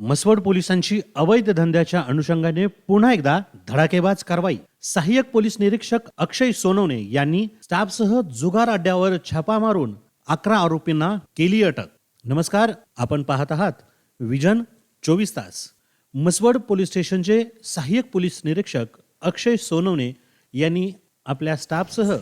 मसवड पोलिसांची अवैध धंद्याच्या अनुषंगाने पुन्हा एकदा धडाकेबाज कारवाई. सहाय्यक पोलीस निरीक्षक अक्षय सोनवणे यांनी स्टाफसह जुगार अड्ड्यावर छापा मारून अकरा आरोपींना केली अटक. नमस्कार आपण पाहत आहात विजन चोवीस तास. मसवड पोलीस स्टेशनचे सहाय्यक पोलीस निरीक्षक अक्षय सोनवणे यांनी आपल्या स्टाफसह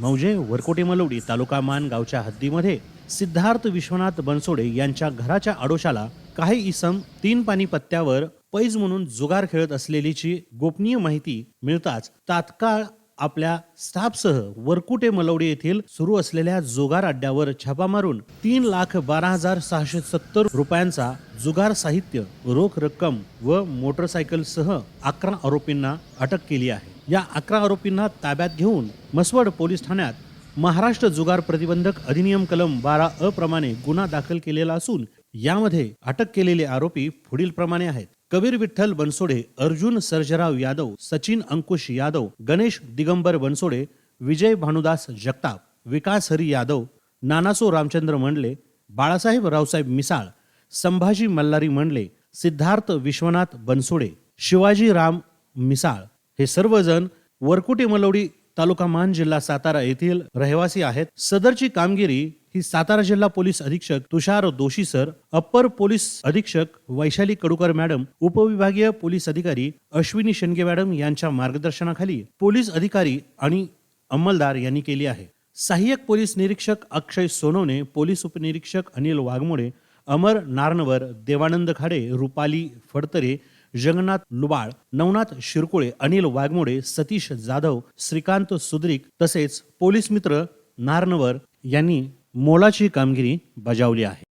मौजे वरकोटे मलवडी तालुका मान गावच्या हद्दीमध्ये सिद्धार्थ विश्वनाथ बनसोडे यांच्या घराच्या आडोशाला काही इसम तीन पाणी पत्त्यावर पैज म्हणून जुगार खेळत असलेलीची गोपनीय माहिती मिळताच तात्काळ आपल्या स्टाफसह वरकुटे मलवडी येथील सुरू असलेल्या जुगार अड्ड्यावर छापा मारून तीन लाख बारा हजार सहाशे सत्तर रुपयांचा जुगार साहित्य रोख रक्कम व मोटरसायकलसह अकरा आरोपींना अटक केली आहे. या अकरा आरोपींना ताब्यात घेऊन मसवड पोलीस ठाण्यात महाराष्ट्र जुगार प्रतिबंधक अधिनियम कलम बारा अ प्रमाणे गुन्हा दाखल केलेला असून यामध्ये अटक केलेले आरोपी पुढील प्रमाणे आहेत. कबीर विठ्ठल बनसोडे अर्जुन सर्जराव यादव सचिन अंकुश यादव गणेश दिगंबर बनसोडे विजय भानुदास जगताप विकास हरी यादव नानासो रामचंद्र मंडले बाळासाहेब रावसाहेब मिसाळ संभाजी मल्हारी मंडले सिद्धार्थ विश्वनाथ बनसोडे शिवाजी राम मिसाळ. हे सर्वजण वरकुटे मलवडी तालुका मान जिल्हा सातारा येथील रहिवासी आहेत. सदरची कामगिरी ही सातारा जिल्हा पोलीस अधीक्षक तुषार दोशी सर अप्पर पोलीस अधीक्षक वैशाली कडुकर मॅडम उपविभागीय पोलीस अधिकारी अश्विनी शेंडगे मॅडम यांच्या मार्गदर्शनाखाली पोलीस अधिकारी आणि अंमलदार यांनी केली आहे. सहाय्यक पोलीस निरीक्षक अक्षय सोनवणे पोलीस उपनिरीक्षक अनिल वाघमोडे अमर नारनवर देवानंद खाडे रुपाली फडतरे जगन्नाथ लुबाळ नवनाथ शिरकोळे अनिल वाघमोडे सतीश जाधव श्रीकांत सुद्रिक तसेच पोलीस मित्र नारनवर यांनी मोलाची कामगिरी बजावली आहे.